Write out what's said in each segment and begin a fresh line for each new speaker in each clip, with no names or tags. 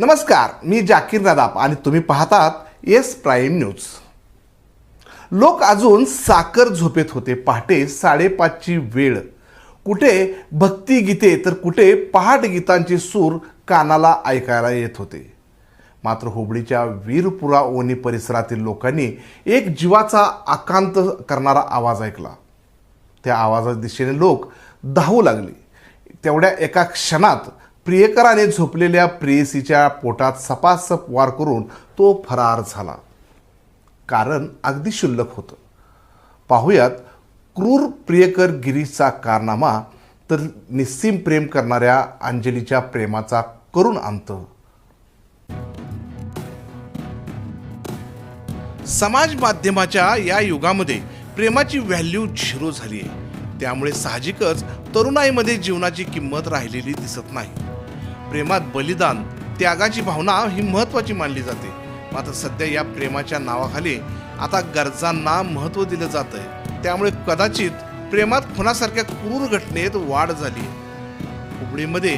नमस्कार मी जाकीर नदाब आणि तुम्ही पाहतात येस प्राईम न्यूज. लोक अजून साखर झोपेत होते पहाटे साडेपाचची वेळ. कुठे भक्तिगीते तर कुठे पहाट गीतांचे सूर कानाला ऐकायला येत होते. मात्र हुबळीच्या वीरपुरा ओनी परिसरातील लोकांनी एक जीवाचा आकांत करणारा आवाज ऐकला. त्या आवाजाच्या दिशेने लोक धावू लागले. तेवढ्या एका क्षणात प्रियकराने झोपलेल्या प्रेयसीच्या पोटात सपासप वार करून तो फरार झाला. कारण अगदी शुल्लक होतं. पाहुयात क्रूर प्रियकर गिरीशचा कारनामा तर निस्सीम प्रेम करणाऱ्या अंजलीच्या प्रेमाचा करुण अंत. समाज माध्यमाच्या या युगामध्ये प्रेमाची व्हॅल्यू झिरो झाली आहे त्यामुळे साहजिकच तरुणाईमध्ये जीवनाची किंमत राहिलेली दिसत नाही. प्रेमात बलिदान त्यागाची भावना ही महत्वाची मानली जाते. मात्र सध्या या प्रेमाच्या नावाखाली आता गरजांना महत्त्व दिलं जात आहे त्यामुळे कदाचित प्रेमात खुनासारख्या क्रूर घटनेत वाढ झाली. आहे हुबळीमध्ये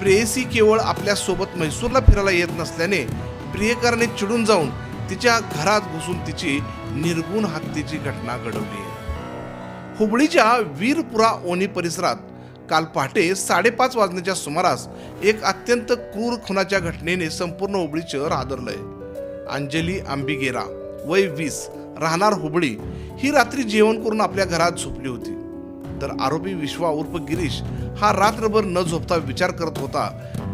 प्रेयसी केवळ आपल्यासोबत म्हैसूरला फिरायला येत नसल्याने प्रियकराने चिडून जाऊन तिच्या घरात घुसून तिची निर्गुण हत्येची घटना घडवली आहे. हुबळीच्या वीरपुरा ओणी परिसरात काल पहाटे साडेपाच वाजण्याच्या सुमारास एक अत्यंत क्रूर खुनाच्या घटनेने संपूर्ण हुबळी शहर हादरलंय. अंजली आंबिगेरा वय वीस राहणार हुबळी ही रात्री जेवण करून आपल्या घरात झोपली होती. तर आरोपी विश्वा उर्फ गिरीश हा रात्रभर न झोपता विचार करत होता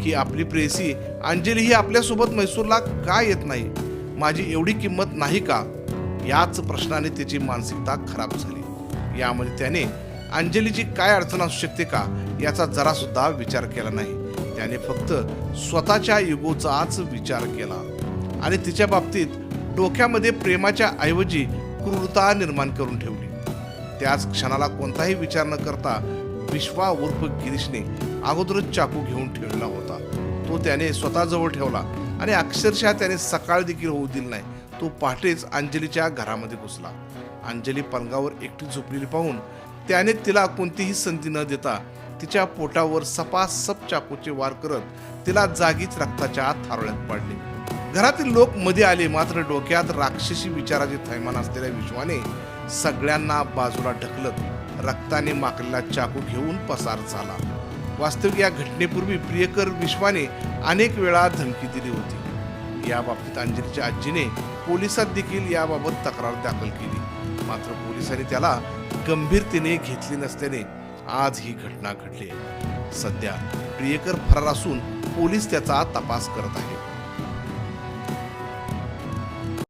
की आपली प्रेयसी अंजली ही आपल्यासोबत म्हैसूरला का येत नाही? माझी एवढी किंमत नाही का? याच प्रश्नाने त्याची मानसिकता खराब झाली. यामध्ये त्याने अंजलीची काय अडचण असू शकते का याचा जरा सुद्धा विचार केला नाही. त्याने फक्त स्वतःच्या युगोचाच विचार केला. आणि तिच्या बाबतीत डोक्यामध्ये प्रेमाच्या ऐवजी क्रूरता निर्माण करून ठेवली. त्याच क्षणाला कोणताही विचार न करता विश्वा उर्फ गिरीशने अगोदरच चाकू घेऊन ठेवलेला होता. तो त्याने स्वतःजवळ ठेवला आणि अक्षरशः त्याने सकाळ देखील होऊ दिली नाही. तो पहाटेच अंजलीच्या घरामध्ये घुसला. अंजली पलंगावर एकटी झोपलेली पाहून त्याने तिला कोणतीही संधी न देता तिच्या पोटावर सपासप चाकूचे वार करत तिला जागीच रक्ताच्या आत थारोळ्यात पाडले. घरातील लोक मध्ये आले मात्र डोक्यात राक्षसी विचाराचे थैमान असलेल्या विश्वाने सगळ्यांना बाजूला ढकलत रक्ताने माकलेला चाकू घेऊन पसार झाला. वास्तविक या घटनेपूर्वी प्रियकर विश्वाने अनेक वेळा धमकी दिली होती. याबाबतीत अंजलीच्या आजीने पोलिसात देखील याबाबत तक्रार दाखल केली. मात्र पोलिसांनी त्याला गंभीरतेने घेतली नसल्याने आज ही घटना घडली आहे. सध्या प्रियकर फरार असून पोलीस त्याचा तपास करत आहेत.